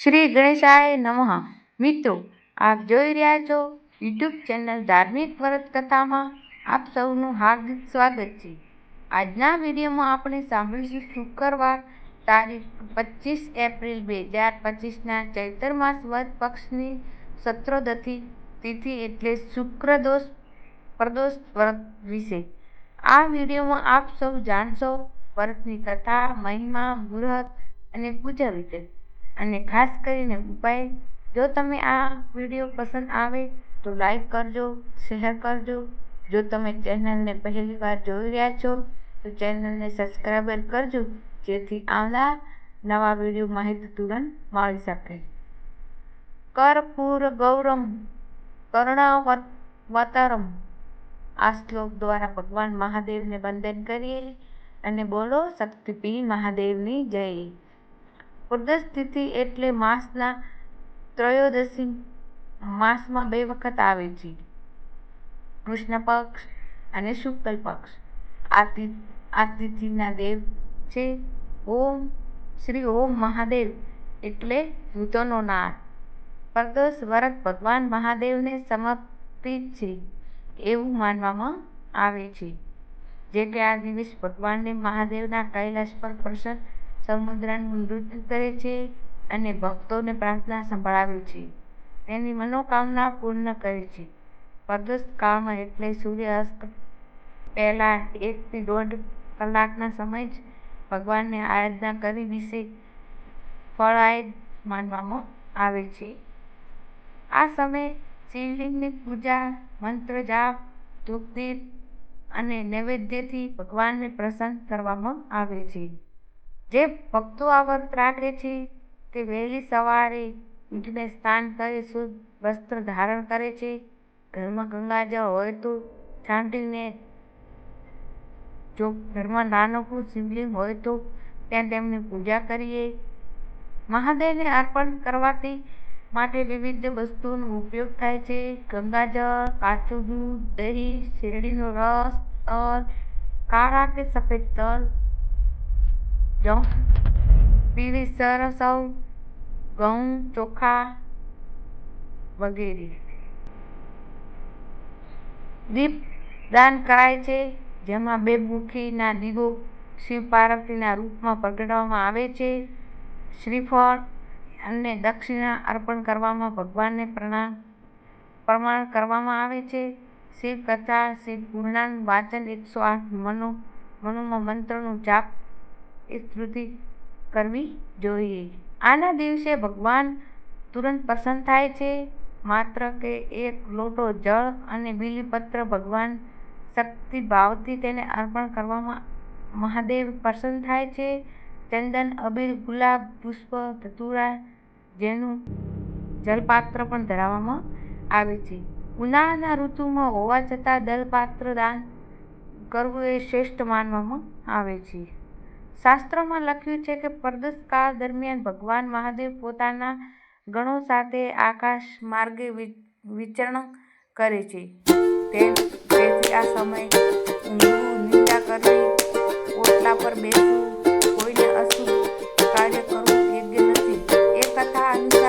શ્રી ગણેશાય નમઃ. મિત્રો, આપ જોઈ રહ્યા છો યુટ્યુબ ચેનલ ધાર્મિક વ્રત કથામાં આપ સૌનું હાર્દિક સ્વાગત છે. આજના વિડીયોમાં આપણે સાંભળીશું શુક્રવાર, તારીખ પચીસ એપ્રિલ બે હજાર પચીસના ચૈત્ર માસ વદ પક્ષની સત્રોદથી તિથિ એટલે શુક્રદોષ પ્રદોષ વ્રત વિશે. આ વિડીયોમાં આપ સૌ જાણશો, વ્રતની કથા, મહિમા, મુહૂર્ત અને પૂજા વિશે. અને ખાસ કરીને ઉપાય, જો તમે આ વીડિયો પસંદ આવે તો લાઈક કરજો શેર કરજો. જો તમે ચેનલને પહેલી વાર જોઈ રહ્યા છો, તો ચેનલને સબસ્ક્રાઈબર કરજો, જેથી આવનાર નવા વીડિયો માહિતી તુરંત મળી શકે. કરપૂર ગૌરમ કર્ણાવતરમ આ શ્લોક દ્વારા ભગવાન મહાદેવને વંદન કરીએ અને બોલો શક્તિપી મહાદેવની જય. તિથિ એટલે માસના ત્રયોદશી માસમાં બે વખત આવે છે. કૃષ્ણ પક્ષ અને શુક્લ પક્ષ. આ આ તિથિના દેવ છે. ઓમ, શ્રી ઓમ મહાદેવ એટલે ભૂતોનો નાથ પ્રદોષ વ્રત ભગવાન મહાદેવને સમર્પિત છે એવું માનવામાં આવે છે. જે કે આ દિવસ ભગવાનને મહાદેવના કૈલાસ પર પ્રસન્ન સમુદ્રનું નૃત્ય કરે છે અને ભક્તોને પ્રાર્થના સંભળાવે છે. તેની મનોકામના પૂર્ણ કરે છે. પ્રદોષ કાળમાં એટલે સૂર્યાસ્ત પહેલાં એકથી દોઢ કલાકના સમય જ ભગવાનને આરાધના કરી વિશે ફળાય માનવામાં આવે છે. આ સમયે શિવલિંગની પૂજા, મંત્ર જાપ, ધૂપદીપ અને નૈવેદ્યથી ભગવાનને પ્રસન્ન કરવામાં આવે છે. જે ભક્તો આ વ્રત રાખે છે, તે વહેલી સવારે ઉઠીને સ્નાન કરી શુદ્ધ વસ્ત્ર ધારણ કરે છે. ઘરમાં ગંગાજળ હોય તો છાંટીને જો ઘરમાં નાનકડું શિવલિંગ હોય તો ત્યાં તેમની પૂજા કરીએ. મહાદેવને અર્પણ કરવાથી માટે વિવિધ વસ્તુઓનો ઉપયોગ થાય છે. ગંગાજળ કાચું દૂધ, દહીં, શેરડીનો રસ, તલ, કાળા કે સફેદ તલ જવ પીળી સરસવ ઘઉં, ચોખા વગેરે. દીપ દાન કરાય છે, જેમાં બે મુખીના દીવો શિવ પાર્વતીના રૂપમાં પ્રગટાવવામાં આવે છે. શ્રીફળ અને દક્ષિણા અર્પણ કરવામાં ભગવાનને પ્રણામ, પ્રમાણ કરવામાં આવે છે. શિવ કથા, શિવ પુરાણ વાંચન એકસો આઠ મનો મનોમાં મંત્રનો જાપ સ્તુતિ કરવી જોઈએ. આના દિવસે ભગવાન તુરંત પ્રસન્ન થાય છે, માત્ર કે એક લોટો જળ અને બીલીપત્ર ભગવાન શક્તિ ભાવથી તેને અર્પણ કરવામાં મહાદેવ પ્રસન્ન થાય છે. ચંદન, અબીર, ગુલાબ, પુષ્પ, ધતુરા જેનું જલપાત્ર પણ ધરાવવામાં આવે છે. ઉનાળાના ઋતુમાં હોવા છતાં દલપાત્ર દાન કરવું એ શ્રેષ્ઠ માનવામાં આવે છે. શાસ્ત્રોમાં લખ્યું છે કે પ્રદોષ દરમિયાન ભગવાન મહાદેવ પોતાના ગણો સાથે આકાશ માર્ગે વિચરણ કરે છે. તેથી આ સમયે ઊંઘવું નિંદા કરવી ઓટલા પર બેસવું, કોઈને અશુભ કાર્ય કરવું યોગ્ય નથી. એ કથા અનુસાર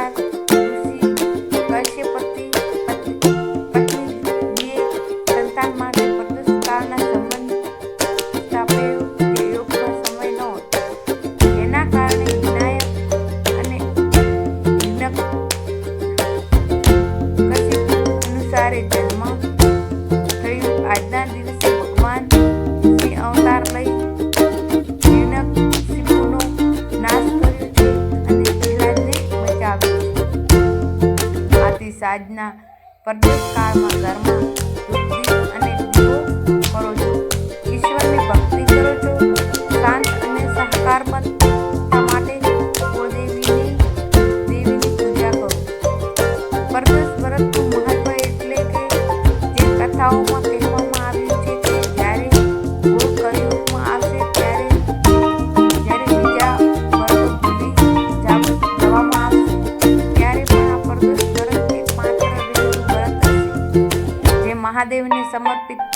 મહાદેવને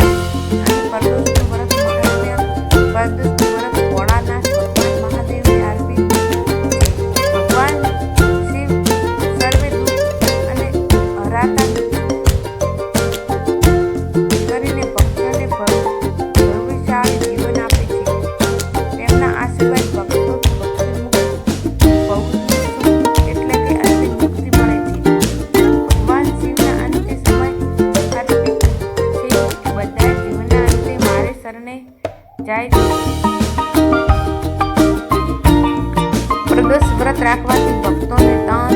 막 떠내다.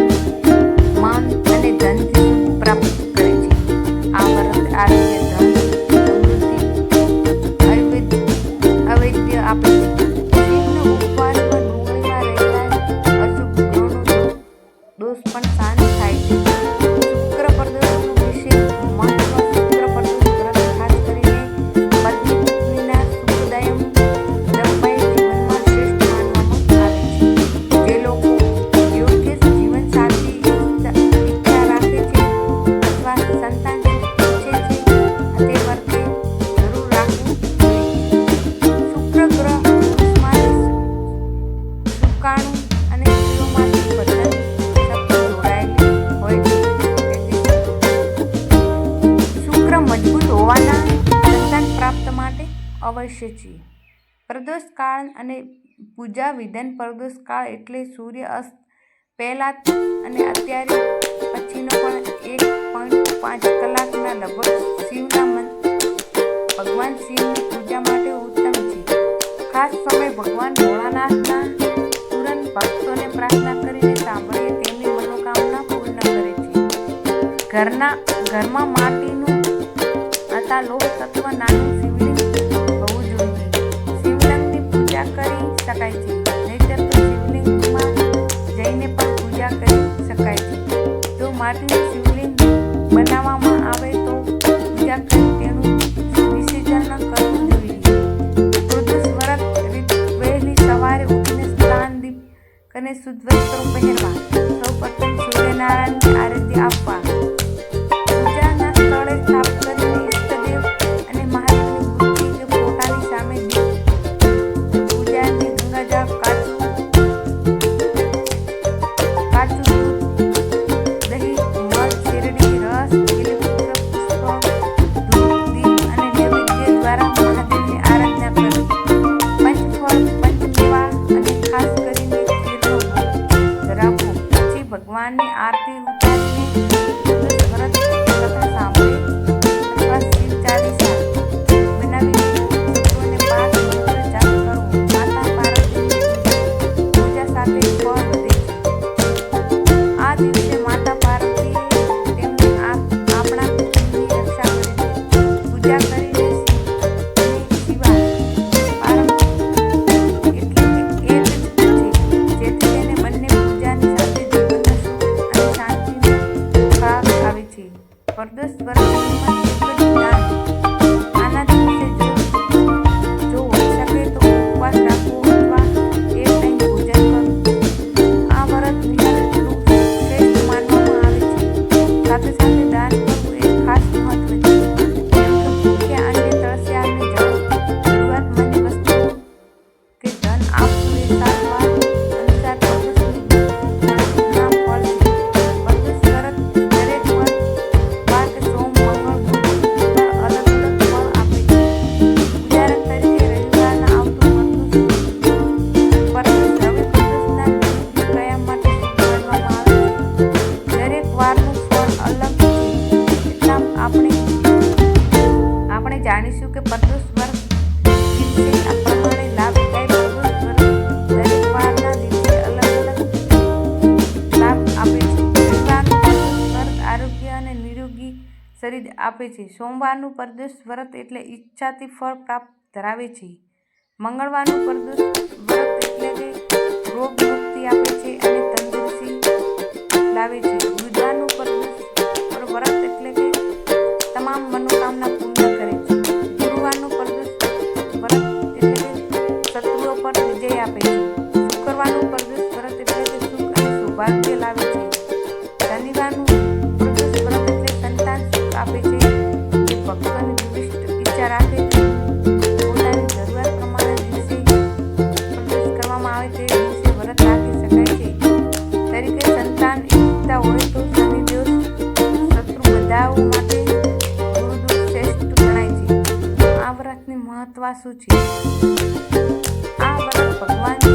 કાળ અને પૂજા વિધાન પ્રદોષ કાળ એટલે સૂર્ય અસ્ત પહેલા અને અત્યારે પછીનો પણ એક પોઈન્ટ પાંચ કલાકના લગભગ શિવના મન ભગવાન શિવની પૂજા માટે ઉત્તમ છે. ખાસ સમય ભગવાન ભોળાનાથના તુરંત ભક્તોને પ્રાર્થના કરીને સાંભળીએ તેમની મનોકામના પૂર્ણ કરે છે. ઘરના, ઘરમાં માટીનું હતા લોક તત્વ નાનું શિવ શકાય છે. નહીતર તો શિવલિંગમાં જઈને પણ પૂજા કરી શકાય છે. જો માટીનું શિવલિંગ બનાવવામાં આવે તો પૂજા કરી છે. સોમવારનું પરદુષ વ્રત એટલે ઈચ્છાથી ફળ પ્રાપ્ત ધરાવે છે. મંગળવારનું પરદોષ વ્રત એટલે કે રોગ મુક્તિ આપે છે અને તંદુરસ્તી લાવે છે. સંતાન ઈચ્છતા હોય તો શનિ દોષ શત્રુ બધા માટે ગુરુદોષ શ્રેષ્ઠ ગણાય છે. આ વ્રતની મહત્વ શું છે? આ ભગવાન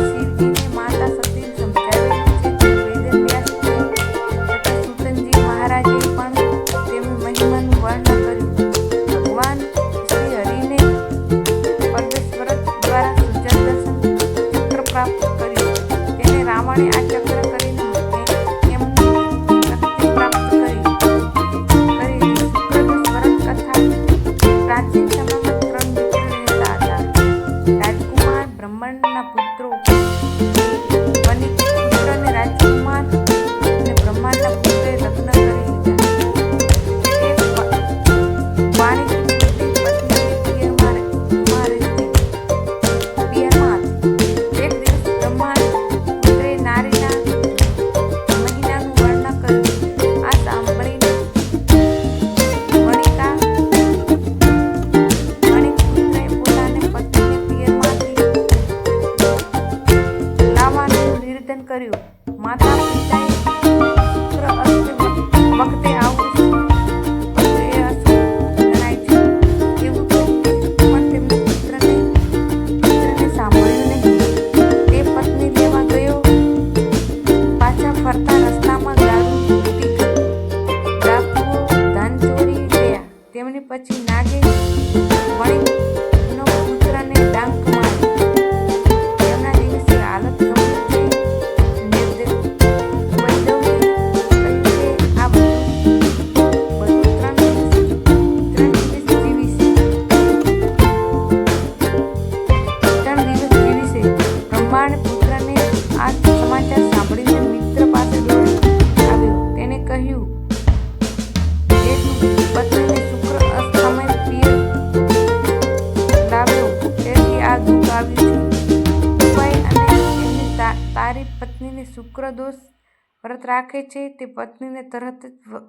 રાખે છે તે પત્નીને તરત જ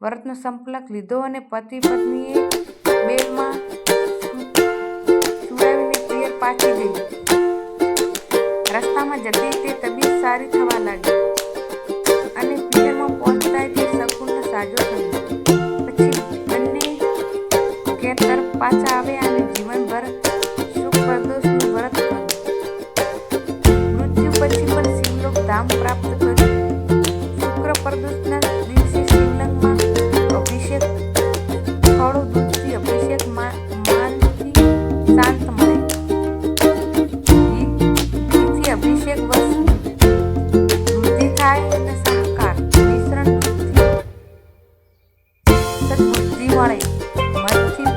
વ્રતનો સંપલક લીધો અને પતિ પત્નીએ બેગમાં સુડાવીને પિયર પાછી ગઈ. રસ્તામાં જતી તે તબિયત સારી થવા લાગી અને પિયરમાં પહોંચતા તે સંપૂર્ણ સાજો થયો. પછી બંને કેતર પાછા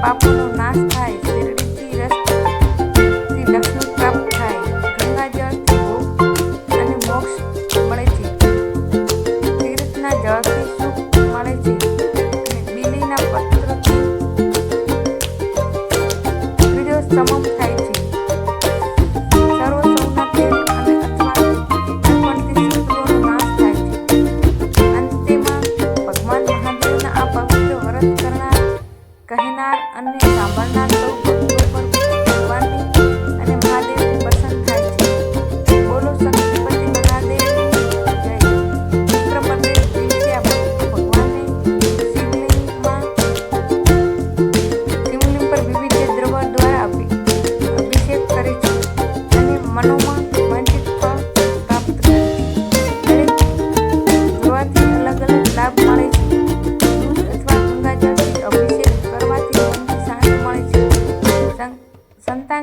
papo. Aneh, 呢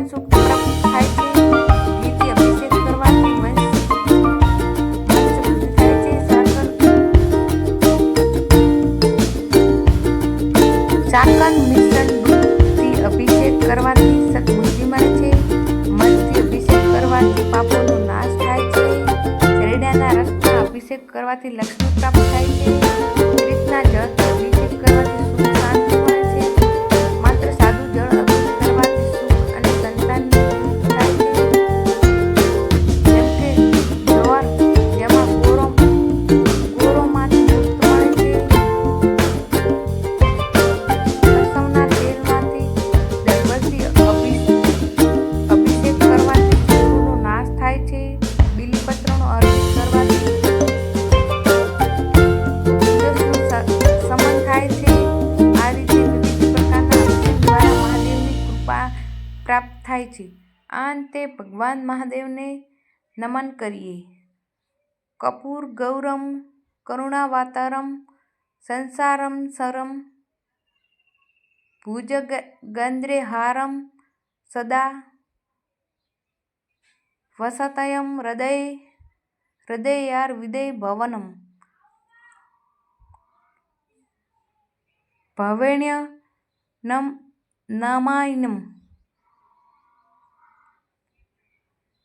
થાય છે ચાકન મિશ્રણ દૂધથી અભિષેક કરવાથી સદબુદ્ધિ મળે છે, મનથી અભિષેક કરવાથી પાપોનો નાશ થાય છે શરીડાના રસના અભિષેક કરવાથી લક્ષ્મી પ્રાપ્ત થાય છે રીતના જળથી અભિષેક કરવાથી થાય છે. આ અંતે ભગવાન મહાદેવને નમન કરીએ. કપૂર ગૌરમ કરુણાવાતારમ સંસારમ સરમ ભુજ ગંદ્રેહારમ સદા વસતયમ હૃદય હૃદયાર વિદય ભવનમ. ભવેણ્ય નમ નામાયનમ.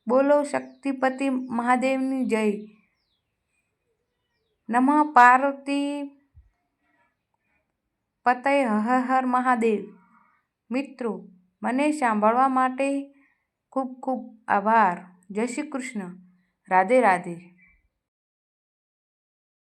બોલો શક્તિપતિ મહાદેવની જય. નમઃ પાર્વતી પતય હર હર મહાદેવ. મિત્રો, મને સાંભળવા માટે ખૂબ ખૂબ આભાર. જય શ્રી કૃષ્ણ. રાધે રાધે.